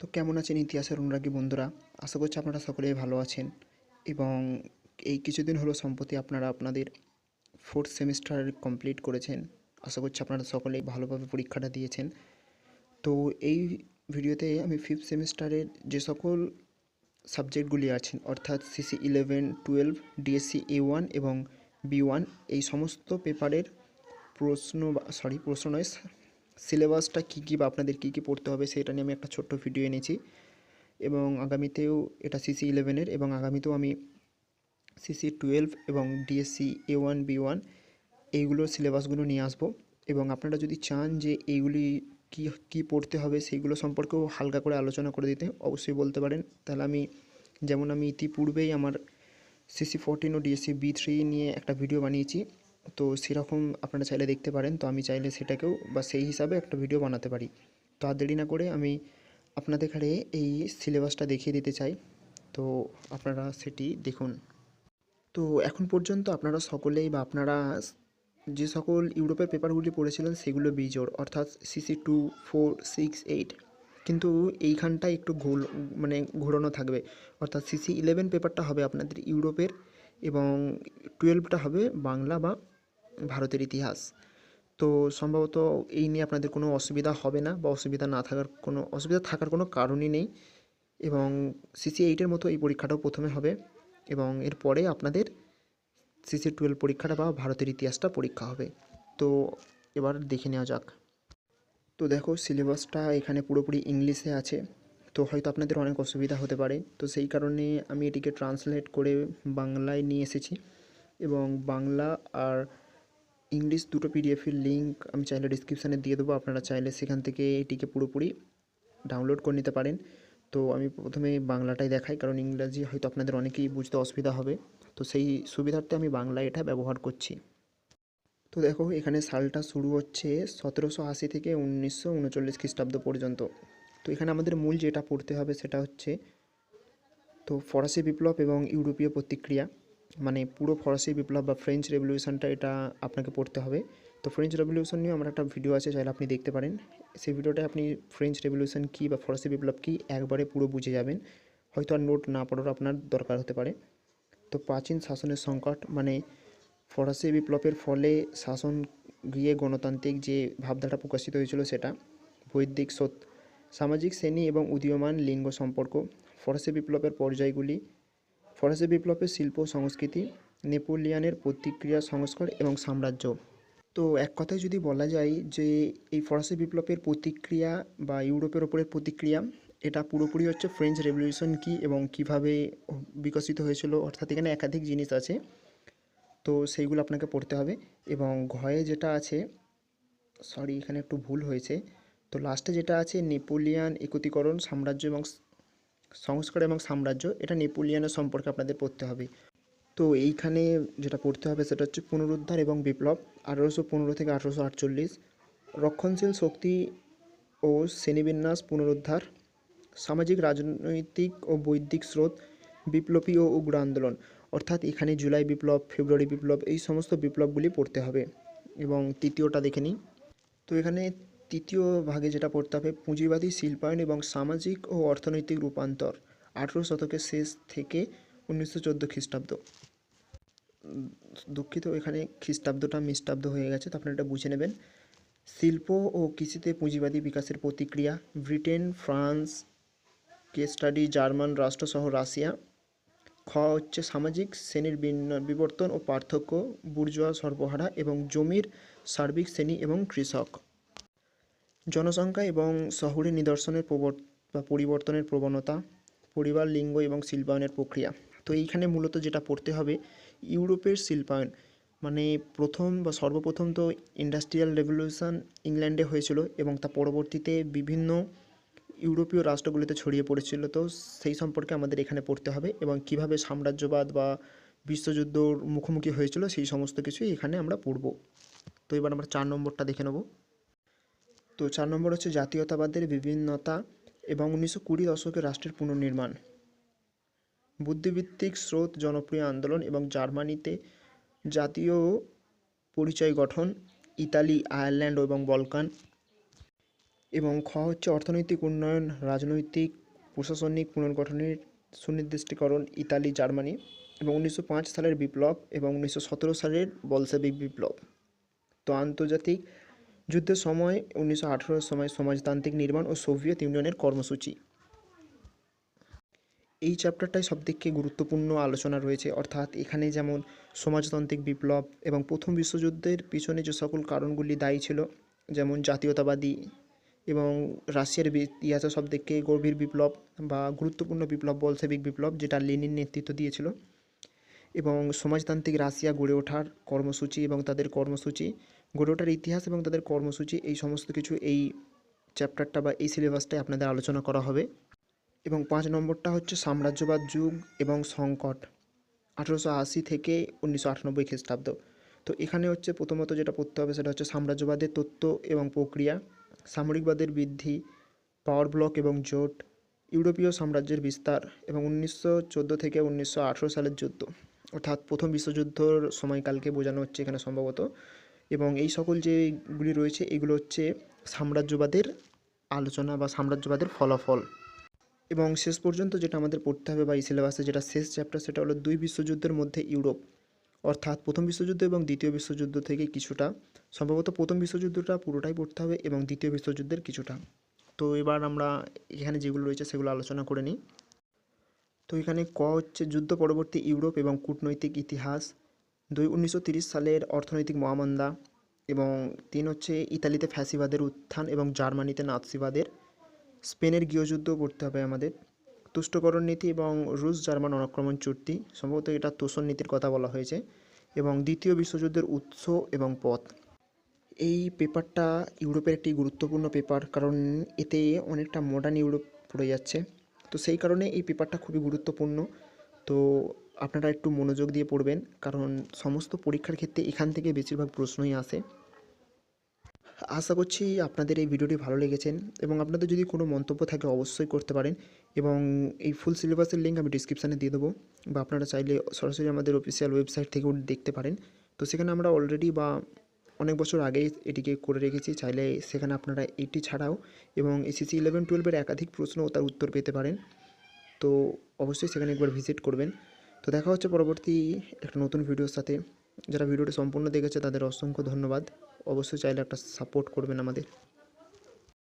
তো কেমন আছেন ইতিহাসের অনুরাগী বন্ধুরা? আশা করছি আপনারা সকলেই ভালো আছেন। এবং এই কিছুদিন হলো সম্প্রতি আপনারা আপনাদের ফোর্থ সেমিস্টার কমপ্লিট করেছেন। আশা করছি আপনারা সকলেই ভালোভাবে পরীক্ষাটা দিয়েছেন। তো এই ভিডিওতে আমি ফিফথ সেমিস্টারের যে সকল সাবজেক্টগুলি আছেন, অর্থাৎ CC eleven twelve DSC A one এবং বি ওয়ান এই সমস্ত পেপারের প্রশ্ন সরি প্রশ্ন নয় সিলেবাসটা কী কী বা আপনাদের কী কী পড়তে হবে সেটা নিয়ে আমি একটা ছোট্ট ভিডিও এনেছি। এবং আগামীতেও এটা সিসি ইলেভেনের এবং আগামীতেও আমি সিসি টুয়েলভ এবং DSC A one B one এইগুলোর সিলেবাসগুলো নিয়ে আসব। এবং আপনারা যদি চান যে এইগুলি কী কী পড়তে হবে সেইগুলো সম্পর্কেও হালকা করে আলোচনা করে দিতে, অবশ্যই বলতে পারেন। তাহলে আমি যেমন আমি ইতিপূর্বেই আমার সিসি ফোরটিন ও ডিএসসি বি থ্রি নিয়ে একটা ভিডিও বানিয়েছি। তো সেরকম আপনারা চাইলে দেখতে পারেন। তো আমি চাইলে সেটাকেও বা সেই হিসাবে একটা ভিডিও বানাতে পারি। তো আর দেরি না করে আমি আপনাদের এখানে এই সিলেবাসটা দেখিয়ে দিতে চাই। তো আপনারা সেটি দেখুন। তো এখন পর্যন্ত আপনারা সকলেই বা আপনারা যে সকল ইউরোপের পেপারগুলি পড়েছিলেন সেগুলো বিজোড় অর্থাৎ CC two four six eight কিন্তু এইখানটায় একটু ঘোল মানে ঘোরানো থাকবে। অর্থাৎ সিসি ইলেভেন পেপারটা হবে আপনাদের ইউরোপের এবং টুয়েলভটা হবে বাংলা বা ভারতের ইতিহাস। তো সম্ভবত এই নিয়ে আপনাদের কোনো অসুবিধা হবে না বা অসুবিধা না থাকার কোনো, অসুবিধা থাকার কোনো কারণই নেই এবং সিসি এইটের মতো এই পরীক্ষাটাও প্রথমে হবে এবং এরপরে আপনাদের সিসি টুয়েলভ পরীক্ষাটা বা ভারতের ইতিহাসটা পরীক্ষা হবে। তো এবার দেখে নেওয়া যাক। তো দেখো সিলেবাসটা এখানে পুরোপুরি ইংলিশে আছে, তো হয়তো আপনাদের অনেক অসুবিধা হতে পারে। তো সেই কারণে আমি এটিকে ট্রান্সলেট করে বাংলায় নিয়ে এসেছি এবং বাংলা আর ইংলিশ দুটো পিডিএফের লিঙ্ক আমি চাইলে ডিসক্রিপশানে দিয়ে দেবো। আপনারা চাইলে সেখান থেকে এটিকে পুরোপুরি ডাউনলোড করে নিতে পারেন। তো আমি প্রথমে বাংলাটাই দেখাই, কারণ ইংরাজি হয়তো আপনাদের অনেকেই বুঝতে অসুবিধা হবে। তো সেই সুবিধার্থে আমি বাংলায় এটা ব্যবহার করছি। তো দেখো, এখানে সালটা শুরু হচ্ছে সতেরোশো আশি থেকে উনিশশো উনচল্লিশ খ্রিস্টাব্দ পর্যন্ত। তো এখানে আমাদের মূল যেটা পড়তে হবে সেটা হচ্ছে, তো ফরাসি বিপ্লব এবং ইউরোপীয় প্রতিক্রিয়া। মানে পুরো ফরাসি বিপ্লব বা ফ্রেঞ্চ রেভলিউশনটা এটা আপনাকে পড়তে হবে। তো ফ্রেঞ্চ রেভলিউশন নিয়ে আমার একটা ভিডিও আছে, চাইলে আপনি দেখতে পারেন। সেই ভিডিওটায় আপনি ফ্রেঞ্চ রেভলিউশন কী বা ফরাসি বিপ্লব কী একবারে পুরো বুঝে যাবেন। হয়তো আর নোট না পড়ারও আপনার দরকার হতে পারে। তো প্রাচীন শাসনের সংকট মানে ফরাসি বিপ্লবের ফলে শাসন গিয়ে গণতান্ত্রিক যে ভাবধারা প্রকাশিত হয়েছিল সেটা, বৈদিক সত সামাজিক শ্রেণি এবং উদীয়মান লিঙ্গ সম্পর্ক, ফরাসি বিপ্লবের পর্যায়গুলি ফরাসি বিপ্লবের শিল্প, সংস্কৃতি, নেপোলিয়ানের প্রতিক্রিয়া, সংস্কার এবং সাম্রাজ্য। তো এক কথায় যদি বলা যায় যে এই ফরাসি বিপ্লবের প্রতিক্রিয়া বা ইউরোপের ওপরের প্রতিক্রিয়া, এটা পুরোপুরি হচ্ছে ফ্রেঞ্চ রেভলিউশন কী এবং কীভাবে বিকশিত হয়েছিল, অর্থাৎ এখানে একাধিক জিনিস আছে। তো সেইগুলো আপনাকে পড়তে হবে এবং ঘয়ে যেটা আছে সরি এখানে একটু ভুল হয়েছে। তো লাস্টে যেটা আছে, নেপোলিয়ান একীকরণ সাম্রাজ্য এবং সংস্কার এবং সাম্রাজ্য, এটা নেপোলিয়ানের সম্পর্কে আপনাদের পড়তে হবে। তো এইখানে যেটা পড়তে হবে সেটা হচ্ছে পুনরুদ্ধার এবং বিপ্লব, আঠারোশো পনেরো থেকে আঠারোশো আটচল্লিশ। রক্ষণশীল শক্তি ও শ্রেণীবিন্যাস পুনরুদ্ধার, সামাজিক, রাজনৈতিক ও বৈদিক স্রোত, বিপ্লবী ও উগ্র আন্দোলন। অর্থাৎ এখানে জুলাই বিপ্লব, ফেব্রুয়ারি বিপ্লব, এই সমস্ত বিপ্লবগুলি পড়তে হবে। এবং তৃতীয়টা দেখে নিই। তো এখানে তৃতীয় ভাগে যেটা পড়তে হবে, পুঁজিবাদী শিল্পায়ন এবং সামাজিক ও অর্থনৈতিক রূপান্তর, আঠেরো শতকের শেষ থেকে উনিশশো চোদ্দ খ্রিস্টাব্দ। দুঃখিত, এখানে খ্রিস্টাব্দটা মিষ্টাব্দ হয়ে গেছে, তো আপনারা এটা বুঝে নেবেন। শিল্প ও কৃষিতে পুঁজিবাদী বিকাশের প্রতিক্রিয়া, Britain, France, case study, German রাষ্ট্রসহ Russia. খ হচ্ছে সামাজিক শ্রেণির বিবর্তন ও পার্থক্য, বুর্জোয়া সর্বহারা এবং জমির সার্বিক শ্রেণি এবং কৃষক। জনসংখ্যা এবং শহুরে নিদর্শনের বা পরিবর্তনের প্রবণতা, পরিবার, লিঙ্গ এবং শিল্পায়নের প্রক্রিয়া। তো এইখানে মূলত যেটা পড়তে হবে, ইউরোপের শিল্পায়ন মানে প্রথম বা সর্বপ্রথম তো ইন্ডাস্ট্রিয়াল রেভলিউশন ইংল্যান্ডে হয়েছিল এবং তা পরবর্তীতে বিভিন্ন ইউরোপীয় রাষ্ট্রগুলিতে ছড়িয়ে পড়েছিল। তো সেই সম্পর্কে আমাদের এখানে পড়তে হবে এবং কীভাবে সাম্রাজ্যবাদ বা বিশ্বযুদ্ধর মুখোমুখি হয়েছিল সেই সমস্ত কিছুই এখানে আমরা পড়ব। তো এবার আমরা চার নম্বরটা দেখে নেব। তো চার নম্বর হচ্ছে জাতীয়তাবাদের বিভিন্নতা এবং উনিশশো কুড়ি দশকে রাষ্ট্রের পুনর্নির্মাণ। বুদ্ধিভিত্তিক স্রোত, জনপ্রিয় আন্দোলন এবং জার্মানিতে জাতীয় পরিচয় গঠন, ইতালি, আয়ারল্যান্ড এবং বলকান এবং খ হচ্ছে অর্থনৈতিক উন্নয়ন, রাজনৈতিক, প্রশাসনিক পুনর্গঠনের সুনির্দিষ্টকরণ, ইতালি, জার্মানি এবং উনিশশো পাঁচ সালের বিপ্লব এবং উনিশশো সতেরো সালের বলসেবিক বিপ্লব। তো আন্তর্জাতিক যুদ্ধের সময়, উনিশশো সময় সমাজতান্ত্রিক নির্মাণ ও সোভিয়েত ইউনিয়নের কর্মসূচি। এই চ্যাপ্টারটাই সবথেকে গুরুত্বপূর্ণ আলোচনা রয়েছে। অর্থাৎ এখানে যেমন সমাজতান্ত্রিক বিপ্লব এবং প্রথম বিশ্বযুদ্ধের পিছনে যে সকল কারণগুলি দায়ী ছিল, যেমন জাতীয়তাবাদী এবং রাশিয়ার ইতিহাসে সবথেকে গভীর বিপ্লব বা গুরুত্বপূর্ণ বিপ্লব বলসেবিক বিপ্লব, যেটা লেনিন নেতৃত্ব দিয়েছিল। এবং সমাজতান্ত্রিক রাশিয়া গড়ে ওঠার কর্মসূচি এবং তাদের কর্মসূচি, গড়ে ওঠার ইতিহাস এবং তাদের কর্মসূচি, এই সমস্ত কিছু এই চ্যাপ্টারটা বা এই সিলেবাসটায় আপনাদের আলোচনা করা হবে। এবং পাঁচ নম্বরটা হচ্ছে সাম্রাজ্যবাদ যুগ এবং সংকট, আঠেরোশো আশি থেকে উনিশশো আটানব্বই খ্রিস্টাব্দ। তো এখানে হচ্ছে প্রথমত যেটা পড়তে হবে সেটা হচ্ছে সাম্রাজ্যবাদের তত্ত্ব এবং প্রক্রিয়া, সামরিকবাদের বৃদ্ধি, পাওয়ার ব্লক এবং জোট, ইউরোপীয় সাম্রাজ্যের বিস্তার এবং উনিশশো চোদ্দ থেকে উনিশশো আঠেরো সালের যুদ্ধ। অর্থাৎ প্রথম বিশ্বযুদ্ধর সময়কালকে বোঝানো হচ্ছে এখানে সম্ভবত। এবং এই সকল যেগুলি রয়েছে, এগুলো হচ্ছে সাম্রাজ্যবাদের আলোচনা বা সাম্রাজ্যবাদের ফলাফল। এবং শেষ পর্যন্ত যেটা আমাদের পড়তে হবে বা এই সিলেবাসে যেটা শেষ চ্যাপ্টার সেটা হলো দুই বিশ্বযুদ্ধের মধ্যে ইউরোপ। অর্থাৎ প্রথম বিশ্বযুদ্ধ এবং দ্বিতীয় বিশ্বযুদ্ধ থেকে কিছুটা, সম্ভবত প্রথম বিশ্বযুদ্ধটা পুরোটাই পড়তে হবে এবং দ্বিতীয় বিশ্বযুদ্ধের কিছুটা। তো এবার আমরা এখানে যেগুলো রয়েছে সেগুলো আলোচনা করে নিই। তো এখানে ক হচ্ছে যুদ্ধ পরবর্তী ইউরোপ এবং কূটনৈতিক ইতিহাস। দুই, উনিশশো সালের অর্থনৈতিক মহামন্দা এবং তিন হচ্ছে ইতালিতে ফ্যাসিবাদের উত্থান এবং জার্মানিতে নাৎসিবাদের। স্পেনের গৃহযুদ্ধ পড়তে হবে আমাদের। তুষ্টকরণ নীতি এবং রুশ জার্মান অনাক্রমণ চুক্তি, সম্ভবত এটা তোষণ নীতির কথা বলা হয়েছে, এবং দ্বিতীয় বিশ্বযুদ্ধের উৎস এবং পথ। এই পেপারটা ইউরোপের একটি গুরুত্বপূর্ণ পেপার, কারণ এতে অনেকটা মডার্ন ইউরোপ পড়ে যাচ্ছে। তো সেই কারণে এই পেপারটা খুবই গুরুত্বপূর্ণ। তো আপনারা একটু মনোযোগ দিয়ে পড়বেন, কারণ সমস্ত পরীক্ষার ক্ষেত্রে এখান থেকে বেশিরভাগ প্রশ্নই আসে। আশা করছি আপনাদের এই ভিডিওটি ভালো লেগেছেন এবং আপনাদের যদি কোনো মন্তব্য থাকে অবশ্যই করতে পারেন এবং এই ফুল সিলেবাসের লিঙ্ক আমি ডিসক্রিপশানে দিয়ে দেবো বা আপনারা চাইলে সরাসরি আমাদের অফিসিয়াল ওয়েবসাইট থেকেও দেখতে পারেন। তো সেখানে আমরা অলরেডি বা অনেক বছর আগেই এটিকে করে রেখেছি, চাইলে সেখানে আপনারা এটি ছাড়াও এবং এসিসি ইলেভেন টুয়েলভের একাধিক প্রশ্ন ও তার উত্তর পেতে পারেন। তো অবশ্যই সেখানে একবার ভিজিট করবেন। তো দেখা হচ্ছে পরবর্তী একটা নতুন ভিডিওর সাথে। যারা ভিডিওটি সম্পূর্ণ দেখেছে তাদের অসংখ্য ধন্যবাদ। অবশ্যই চাইলে একটা সাপোর্ট করবেন আমাদের।